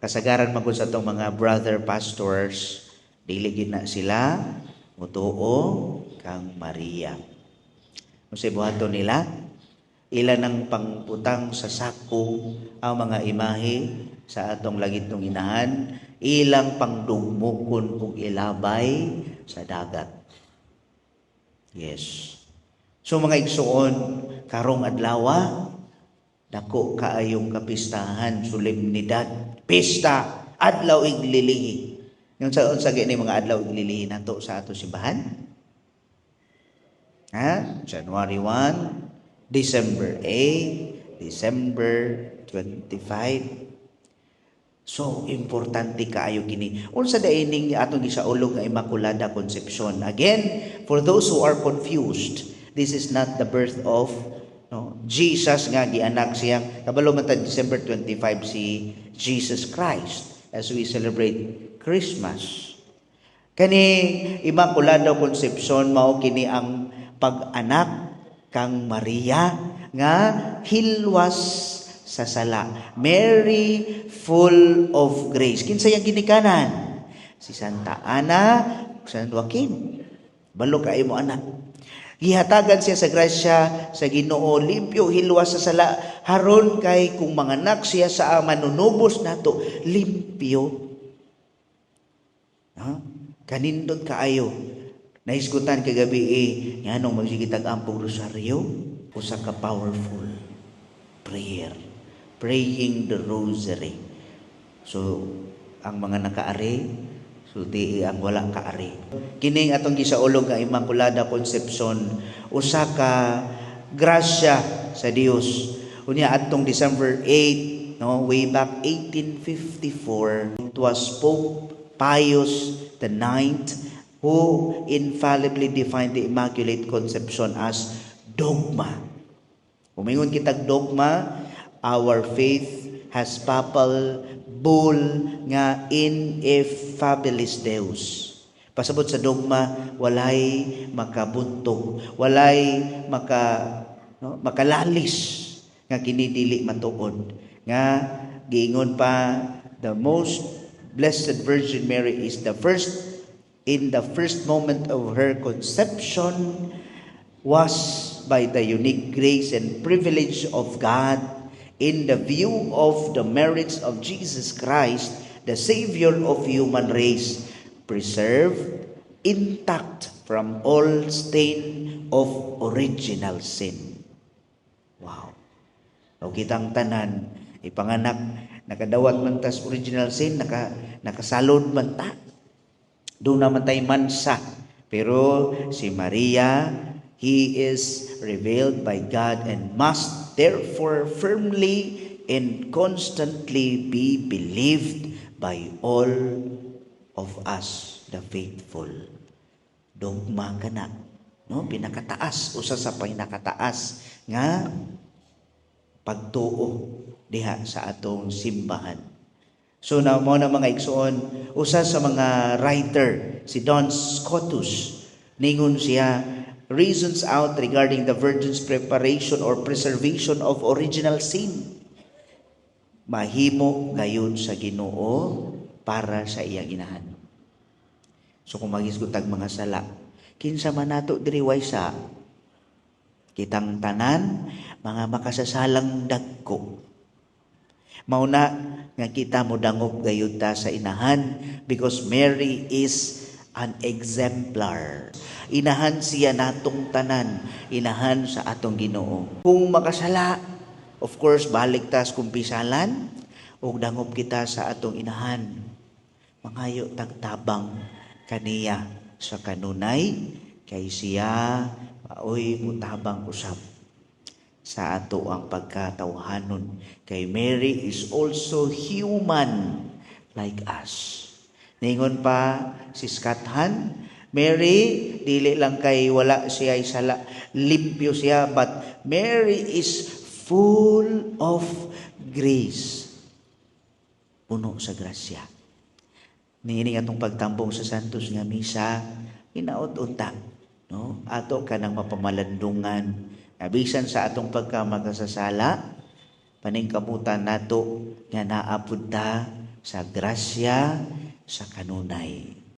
kasagaran magud sa tong mga brother pastors dili gid na sila mutuo kang Maria. Unsay buhaton nila? Ilan ang pangputang sa sako ang mga imahe sa atong lagitong inahan, ilang pangdugmukon ug ilabay sa dagat. Yes. So mga igsuon, karong adlaw, dako kaayong kapistahan, solemnidad, pista, adlaw iglilihi. Yung sa unsa gini mga adlaw iglilihi nato sa ato simbahan? Ha? January 1, December 8, December 25. So importante kaayo kini. Unsa daining atong gisaulog nga Immaculada Concepcion. Again, for those who are confused, this is not the birth of no, Jesus nga gianak siya. Kabalo man December 25 si Jesus Christ as we celebrate Christmas. Kani Immaculada Concepcion mao kini ang pag-anak kang Maria nga hilwas sa sala. Mary full of grace. Kinsa yang ginikanan? Si Santa Ana, San Joaquin. Balo kay mo anak. Gihatagan siya sa grasya sa Ginoo, limpyo hilwas sa sala haron kay kung manganak siya sa manunubos nato, limpyo. Ha? Kanindot kaayo. Naisgutan kagabi eh, nganong magsigitag ampong rosaryo, usa ka powerful prayer. Praying the rosary. So, ang mga nakaari, so di ang wala kaari. Kining atong gisaulog nga Immaculada Concepcion, usa ka grasya sa Dios. Unya atong December 8, no, way back 1854, it was Pope Pius the Ninth who infallibly defined the Immaculate Conception as dogma. Umingon kitag dogma, our faith has papal bull nga ineffabilis Deus. Pasabot sa dogma, walay makabuntog, walay maka no, makalalis nga kinidili matuod. Nga giingon pa the most blessed Virgin Mary is the first in the first moment of her conception was by the unique grace and privilege of God in the view of the merits of Jesus Christ, the Savior of human race, preserved intact from all stain of original sin. Wow. O kitang tanan, ipanganak, nakadawat man tas original sin, naka, nakasalod man ta. Doon naman tayo mansa. Pero si Maria, he is revealed by God and must therefore firmly and constantly be believed by all of us, the faithful. Dogma ka. No? Pinakataas. Usa sa pinakataas nga pagtuo diha sa atong simbahan. So na mo na mga igsoon, usa sa mga writer si Don Scotus ningon siya reasons out regarding the virgin's preparation or preservation of original sin. Mahimo gayon sa Ginoo para sa iyang inahan. So kung magisgutag mga sala, kinsa man nato diri waysa kitang tanan mga makasasalang dagko Mauna nga kita mo dangog gayud sa inahan because Mary is an exemplar. Inahan siya natong tanan, inahan sa atong Ginoo. Kung makasala, of course balik tas kumpisalan ug dangop kita sa atong inahan. Mangayo tagtabang kaniya sa kanunay kay siya maoy mutabang usab sa ato ang pagkatawhanon. Kay Mary is also human like us. Ningon pa si Skathan, Mary, dili lang kay wala siya isala, limpyo siya, but Mary is full of grace. Puno sa grasya. Niini atong pagtambong sa Santos nga misa, inaot-unta. No? Ato ka ng mapamalandungan, Abisan sa atong pagkamakasasala, paningkamutan nato nga naapod ta sa grasya sa kanunay.